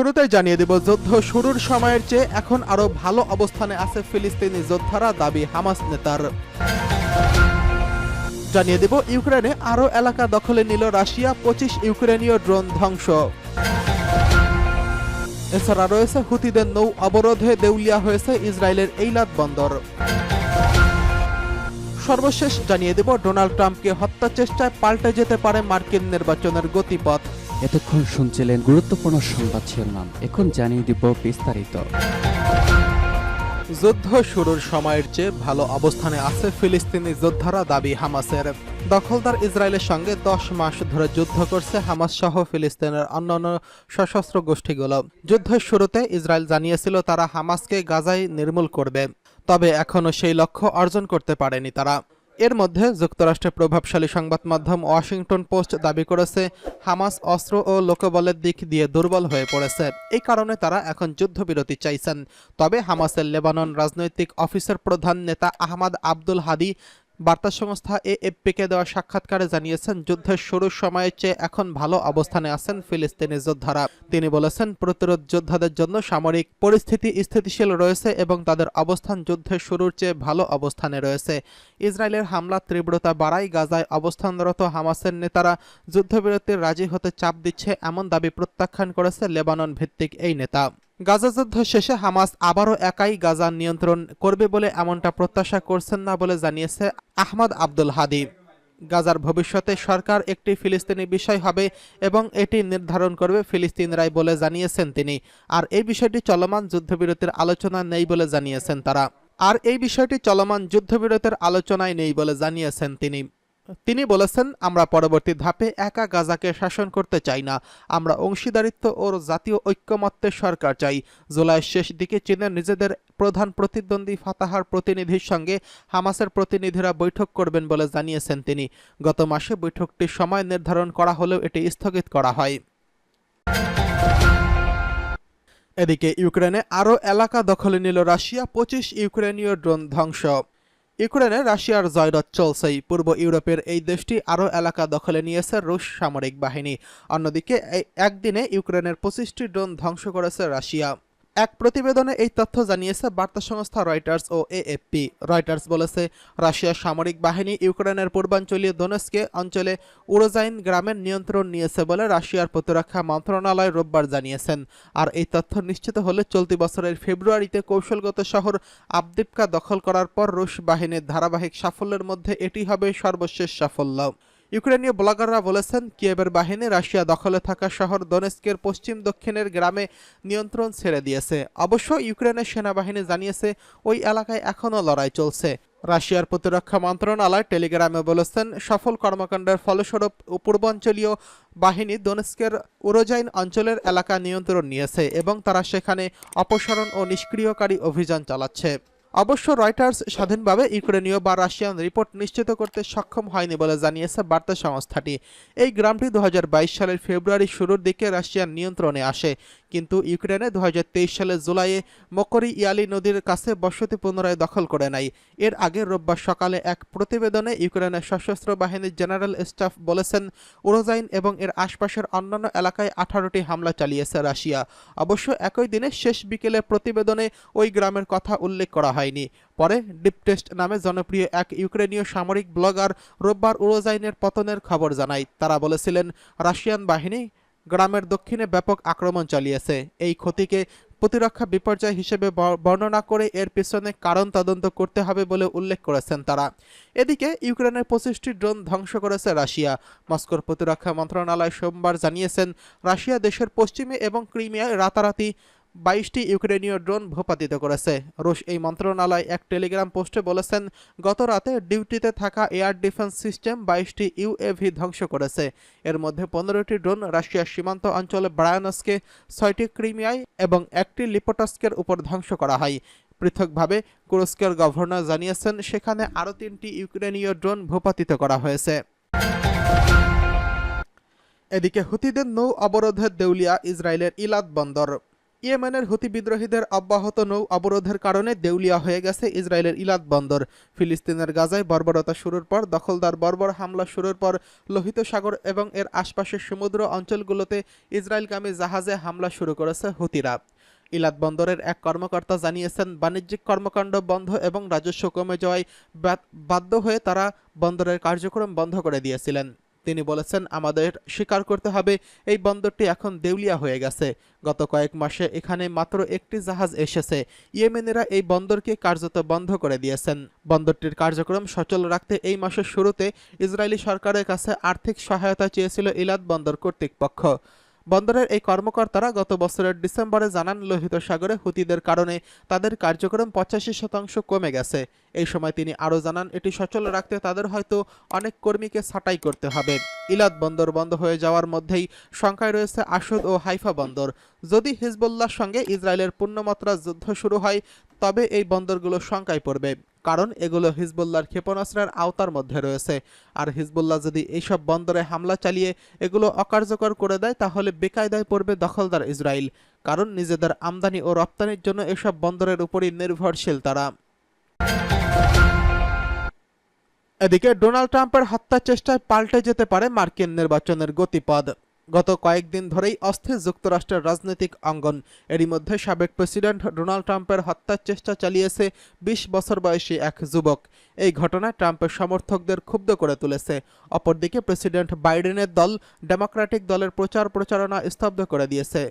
শুরুতে জানিয়ে দেব, যুদ্ধ শুরুর সময়ের চেয়ে এখন আরও ভালো অবস্থানে আছে ফিলিস্তিনি যোদ্ধারা, দাবি হামাস নেতার। জানিয়ে দেব, ইউক্রেনে আরও এলাকা দখলে নিল রাশিয়া, পঁচিশ ইউক্রেনীয় ড্রোন ধ্বংস। এছাড়া রয়েছে হুতিদের নৌ অবরোধে দেউলিয়া হয়েছে ইসরায়েলের এইলাদ বন্দর। সর্বশেষ জানিয়ে দেব, ডোনাল্ড ট্রাম্পকে হত্যা চেষ্টায় পাল্টে যেতে পারে মার্কিন নির্বাচনের গতিপথ। এতক্ষণ শুনছিলেন গুরুত্বপূর্ণ সংবাদ শিরোনাম। এখন জানিয়ে দিব বিস্তারিত। যুদ্ধ শুরুর সময়ের চেয়ে ভালো অবস্থানে আছে ফিলিস্তিনি যোদ্ধারা দাবি হামাসের। দখলদার ইসরায়েলের সঙ্গে দশ মাস ধরে যুদ্ধ করছে হামাস সহ ফিলিস্তিনের অন্যান্য সশস্ত্র গোষ্ঠীগুলো। যুদ্ধের শুরুতে ইসরায়েল জানিয়েছিল তারা হামাসকে গাজায় নির্মূল করবে। তবে এখনও সেই লক্ষ্য অর্জন করতে পারেনি তারা। এর মধ্যে যুক্তরাষ্ট্রের প্রভাবশালী সংবাদ মাধ্যম ওয়াশিংটন পোস্ট দাবি করেছে, হামাস অস্ত্র ও লোকবলের দিক দিয়ে দুর্বল হয়ে পড়েছে। এই কারণে তারা এখন যুদ্ধবিরতি চাইছেন। তবে হামাসের লেবানন রাজনৈতিক অফিসার প্রধান নেতা আহমাদ আব্দুল হাদি বার্তা সংস্থা এএফপিকে দেওয়া সাক্ষাৎকারে জানিয়েছেন, যুদ্ধের শুরুর সময়ের চেয়ে এখন ভালো অবস্থানে আছেন ফিলিস্তিনি যোদ্ধারা। তিনি বলেছেন, প্রতিরোধ যোদ্ধাদের জন্য সামরিক পরিস্থিতি স্থিতিশীল রয়েছে এবং তাদের অবস্থান যুদ্ধের শুরুর চেয়ে ভালো অবস্থানে রয়েছে। ইসরায়েলের হামলার তীব্রতা বাড়ায়, গাজায় অবস্থানরত হামাসের নেতারা যুদ্ধবিরতির রাজি হতে চাপ দিচ্ছে, এমন দাবি প্রত্যাখ্যান করেছে লেবানন ভিত্তিক এই নেতা। গাজা যুদ্ধ শেষে হামাস আবারও একাই গাজা নিয়ন্ত্রণ করবে বলে এমনটা প্রত্যাশা করছেন না বলে জানিয়েছে আহমদ আব্দুল হাদি। গাজার ভবিষ্যতে সরকার একটি ফিলিস্তিনি বিষয় হবে এবং এটি নির্ধারণ করবে ফিলিস্তিনরাই বলে জানিয়েছেন তিনি। আর এই বিষয়টি চলমান যুদ্ধবিরতির আলোচনা নেই বলে জানিয়েছেন তারা। আর এই বিষয়টি চলমান যুদ্ধবিরতির আলোচনায় নেই বলে জানিয়েছেন তিনি। তিনি বলেছেন, আমরা পরবর্তী ধাপে একা গাজাকে শাসন করতে চাই না। আমরা অংশীদারিত্ব ও জাতীয় ঐক্যমত্যের সরকার চাই। জুলাইয়ের শেষ দিকে চীনের নিজেদের প্রধান প্রতিদ্বন্দ্বী ফাতাহার প্রতিনিধির সঙ্গে হামাসের প্রতিনিধিরা বৈঠক করবেন বলে জানিয়েছেন তিনি। গত মাসে বৈঠকটির সময় নির্ধারণ করা হলেও এটি স্থগিত করা হয়। এদিকে ইউক্রেনে আরও এলাকা দখলে নিল রাশিয়া, পঁচিশ ইউক্রেনীয় ড্রোন ধ্বংস। ইউক্রেনে রাশিয়ার জয়রথ চলছেই। পূর্ব ইউরোপের এই দেশটি আরও এলাকা দখলে নিয়েছে রুশ সামরিক বাহিনী। অন্যদিকে একদিনে ইউক্রেনের পঁচিশটি ড্রোন ধ্বংস করেছে রাশিয়া। এক প্রতিবেদনে এই তথ্য জানিয়েছে বার্তা সংস্থা রয়টার্স ও এএফপি। রয়টার্স বলেছে, রাশিয়ার সামরিক বাহিনী ইউক্রেনের পূর্বাঞ্চলীয় দোনেস্কে অঞ্চলে উরোজাইন গ্রামের নিয়ন্ত্রণ নিয়েছে বলে রাশিয়ার প্রতিরক্ষা মন্ত্রণালয় রোববার জানিয়েছেন। আর এই তথ্য নিশ্চিত হলে চলতি বছরের ফেব্রুয়ারিতে কৌশলগত শহর আবদিপকা দখল করার পর রুশ বাহিনীর ধারাবাহিক সাফল্যের মধ্যে এটি হবে সর্বশেষ সাফল্য। ইউক্রেনীয় ব্লগাররা বলেছেন কিয়েবের বাহিনী রাশিয়া দখলে থাকা শহর দোনেস্কের পশ্চিম দক্ষিণের গ্রামে নিয়ন্ত্রণ ছেড়ে দিয়েছে। অবশ্য ইউক্রেনের সেনাবাহিনী জানিয়েছে, ওই এলাকায় এখনও লড়াই চলছে। রাশিয়ার প্রতিরক্ষা মন্ত্রণালয় টেলিগ্রামে বলেছেন, সফল কর্মকাণ্ডের ফলস্বরূপ পূর্বাঞ্চলীয় বাহিনী দোনেস্কের উরোজাইন অঞ্চলের এলাকা নিয়ন্ত্রণ নিয়েছে এবং তারা সেখানে অপসারণ ও নিষ্ক্রিয়কারী অভিযান চালাচ্ছে। অবশ্য রয়টার্স স্বাধীনভাবে ইউক্রেনীয় বা রাশিয়ান রিপোর্ট নিশ্চিত করতে সক্ষম হয়নি বলে জানিয়েছে বার্তা সংস্থাটি। এই গ্রামটি দু হাজার বাইশ সালের ফেব্রুয়ারি শুরুর দিকে রাশিয়ার নিয়ন্ত্রণে আসে। কিন্তু ইউক্রেনে দু হাজার তেইশ সালের জুলাইয়ে মকরি ইয়ালি নদীর কাছে বসতি পুনরায় দখল করে নেয়। এর আগে রোববার সকালে এক প্রতিবেদনে ইউক্রেনের সশস্ত্র বাহিনীর জেনারেল স্টাফ বলেছেন, উরোজাইন এবং এর আশপাশের অন্যান্য এলাকায় আঠারোটি হামলা চালিয়েছে রাশিয়া। অবশ্য একই দিনে শেষ বিকেলে প্রতিবেদনে ওই গ্রামের কথা উল্লেখ করা হয়নি। পরে ডিপ টেস্ট নামে জনপ্রিয় এক ইউক্রেনীয় সামরিক ব্লগার রোববার উরোজাইনের পতনের খবর জানায়। তারা বলেছিলেন, রাশিয়ান বাহিনী গ্রামের দক্ষিণে ব্যাপক আক্রমণ চালিয়েছে। এই ক্ষতিকে প্রতিরক্ষা বিপর্যয় হিসেবে বর্ণনা করে এর পিছনে কারণ তদন্ত করতে হবে বলে উল্লেখ করেছেন তারা। এদিকে ইউক্রেনের পঁচিশটি ড্রোন ধ্বংস করেছে রাশিয়া। মস্কোর প্রতিরক্ষা মন্ত্রণালয় সোমবার জানিয়েছেন, রাশিয়া দেশের পশ্চিমে এবং ক্রিমিয়ায় রাতারাতি বাইশটি ইউক্রেনীয় ড্রোন ভূপাতিত করেছে। রুশ এই মন্ত্রণালয় এক টেলিগ্রাম পোস্টে বলেছেন, গত রাতে ডিউটিতে থাকা এয়ার ডিফেন্স সিস্টেম বাইশটি ইউএভি ধ্বংস করেছে। এর মধ্যে পনেরোটি ড্রোন রাশিয়ার সীমান্ত অঞ্চলে ব্রায়ানস্কে, ছয়টি ক্রিমিয়ায় এবং একটি লিপোটস্কের উপর ধ্বংস করা হয়। পৃথকভাবে কুরস্কের গভর্নর জানিয়েছেন, সেখানে আরও তিনটি ইউক্রেনীয় ড্রোন ভূপাতিত করা হয়েছে। এদিকে হুতিদের নৌ অবরোধের দেউলিয়া ইসরায়েলের ইলাদ বন্দর। ইয়েমেনের হুতি বিদ্রোহীদের অব্যাহত নৌ অবরোধের কারণে দেউলিয়া হয়ে গেছে ইসরায়েলের ইলাদ বন্দর। ফিলিস্তিনের গাজায় বর্বরতা শুরুর পর, দখলদার বর্বর হামলা শুরুর পর লোহিত সাগর এবং এর আশপাশের সমুদ্র অঞ্চলগুলোতে ইসরায়েলগামী জাহাজে হামলা শুরু করেছে হুতিরা। ইলাদ বন্দরের এক কর্মকর্তা জানিয়েছেন, বাণিজ্যিক কর্মকাণ্ড বন্ধ এবং রাজস্ব কমে যাওয়ায় বাধ্য হয়ে তারা বন্দরের কার্যক্রম বন্ধ করে দিয়েছিলেন। তিনি বলেছেন, আমাদের স্বীকার করতে হবে। এই বন্দরটি এখন দেউলিয়া হয়ে গেছে। গত কয়েক মাসে এখানে মাত্র একটি জাহাজ এসেছে। ইয়েমেনেরা এই বন্দরকে কার্যত বন্ধ করে দিয়েছেন। বন্দরটির কার্যক্রম সচল রাখতে এই মাসের শুরুতে ইসরায়েলি সরকারের কাছে আর্থিক সহায়তা চেয়েছিল ইলাদ বন্দর কর্তৃপক্ষ। বন্দরের এই কর্মকর্তারা গত বছরের ডিসেম্বরে জানান, লোহিত সাগরে হুতিদের কারণে তাদের কার্যক্রম পঁচাশি শতাংশ কমে গেছে। এই সময় তিনি আরও জানান, এটি সচল রাখতে তাদের হয়তো অনেক কর্মীকে ছাঁটাই করতে হবে। ইলাদ বন্দর বন্ধ হয়ে যাওয়ার মধ্যেই সংখ্যায় রয়েছে আসদ ও হাইফা বন্দর। যদি হিজবুল্লাহর সঙ্গে ইসরায়েলের পূর্ণমাত্রা যুদ্ধ শুরু হয় তবে এই বন্দরগুলো শঙ্কায় পড়বে, কারণ এগুলো হিজবুল্লাহর ক্ষেপণাস্ত্রের আওতার মধ্যে রয়েছে। আর হিজবুল্লাহ যদি এইসব বন্দরে হামলা চালিয়ে এগুলো অকার্যকর করে দেয়, তাহলে বেকায়দায় পড়বে দখলদার ইসরায়েল, কারণ নিজেদের আমদানি ও রপ্তানির জন্য এসব বন্দরের উপরই নির্ভরশীল তারা। এদিকে ডোনাল্ড ট্রাম্পের হত্যা চেষ্টায় পাল্টে যেতে পারে মার্কিন নির্বাচনের গতিপথ। গত কয়েকদিন ধরেই অস্থির যুক্তরাষ্ট্রের রাজনৈতিক অঙ্গন। এরই মধ্যে সাবেক প্রেসিডেন্ট ডোনাল্ড ট্রাম্পের হত্যার চেষ্টা চালিয়েছে বিশ বছর বয়সী এক যুবক। এই ঘটনা ট্রাম্পের সমর্থকদের ক্ষুব্ধ করে তুলেছে। অপরদিকে প্রেসিডেন্ট বাইডেনের দল ডেমোক্র্যাটিক দলের প্রচার প্রচারণা স্তব্ধ করে দিয়েছে।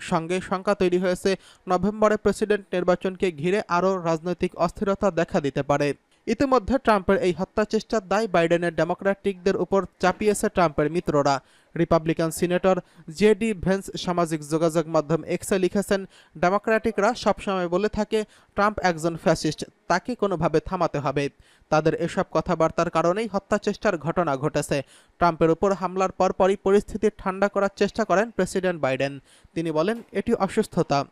সঙ্গে শঙ্কা তৈরি হয়েছে, নভেম্বরে প্রেসিডেন্ট নির্বাচনকে ঘিরে আরও রাজনৈতিক অস্থিরতা দেখা দিতে পারে। ইতিমধ্যে ট্রাম্পের এই হত্যা চেষ্টার দায় বাইডেনের ডেমোক্র্যাটিকদের উপর চাপিয়েছে ট্রাম্পের মিত্ররা। Republican senator J D Vance সামাজিক যোগাযোগ মাধ্যম এক্সে লিখেছেন, ডেমোক্র্যাটিকরা সবসময় বলে থাকে, ট্রাম্প একজন ফ্যাসিস্ট, তাকে কোনোভাবে থামাতে হবে। তাদের এসব কথাবার্তার কারণেই হত্যা চেষ্টার ঘটনা ঘটেছে। ট্রাম্পের উপর হামলার পরপরই পরিস্থিতি ঠান্ডা করার চেষ্টা করেন প্রেসিডেন্ট বাইডেন। তিনি বলেন, এটি অসুস্থতা।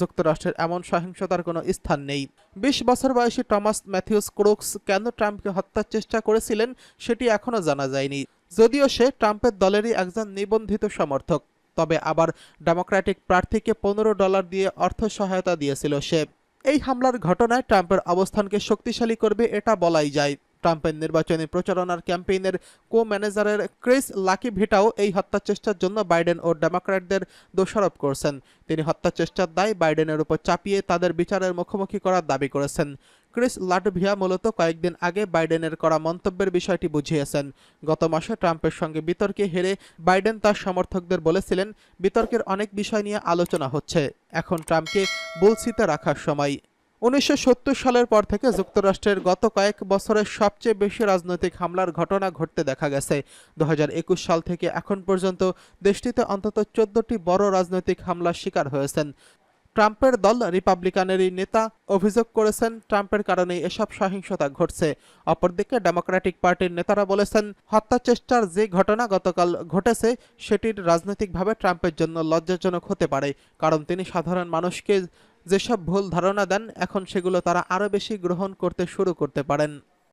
যুক্তরাষ্ট্রের এমন সহিংসতার কোনো স্থান নেই। বিশ বছর বয়সী টমাস ম্যাথিউস ক্রুকস কেন ট্রাম্পকে হত্যার চেষ্টা করেছিলেন, সেটি এখনও জানা যায়নি। যদিও সে ট্রাম্পের দলেরই একজন নিবন্ধিত সমর্থক, তবে আবার ডেমোক্র্যাটিক প্রার্থীকে পনেরো ডলার দিয়ে অর্থ সহায়তা দিয়েছিল সে। এই হামলার ঘটনায় ট্রাম্পের অবস্থানকে শক্তিশালী করবে এটা বলাই যায়। ট্রাম্পের নির্বাচনী প্রচারণার ক্যাম্পেইনের কো ম্যানেজারের ক্রিস লাকি ভিটাও এই হত্যা চেষ্টার জন্য বাইডেন ও ডেমোক্র্যাটদের দোষারোপ করছেন। তিনি হত্যা চেষ্টার দায় বাইডেনের উপর চাপিয়ে তাদের বিচারের মুখোমুখি করার দাবি করেছেন। ক্রিস লাটভিয়া মূলত কয়েকদিন আগে বাইডেনের করা মন্তব্যের বিষয়টি বুঝিয়েছেন। গত মাসে ট্রাম্পের সঙ্গে বিতর্কে হেরে বাইডেন তার সমর্থকদের বলেছিলেন, বিতর্কের অনেক বিষয় নিয়ে আলোচনা হচ্ছে। এখন ট্রাম্পকে বুলসিতে রাখার সময়। উনিশশো সত্তর সালের পর থেকে যুক্তরাষ্ট্রের গত কয়েক বছরের সবচেয়ে বেশি রাজনৈতিক হামলার ঘটনা ঘটতে দেখা গেছে। দু হাজার একুশ সাল থেকে এখন পর্যন্ত দেশটিতে অন্তত চোদ্দটি বড় রাজনৈতিক হামলার শিকার হয়েছেন। ট্রাম্পের দল রিপাবলিকানেরই নেতা অভিযোগ করেছেন, ট্রাম্পের কারণে এসব সহিংসতা ঘটছে। অপরদিকে ডেমোক্র্যাটিক পার্টির নেতারা বলেছেন, হত্যা চেষ্টার যে ঘটনা গতকাল ঘটেছে, সেটির রাজনৈতিকভাবে ট্রাম্পের জন্য লজ্জাজনক হতে পারে। কারণ তিনি সাধারণ মানুষকে যেসব ভুল ধারণা দেন, এখন সেগুলো তারা আরও বেশি গ্রহণ করতে শুরু করতে পারেন।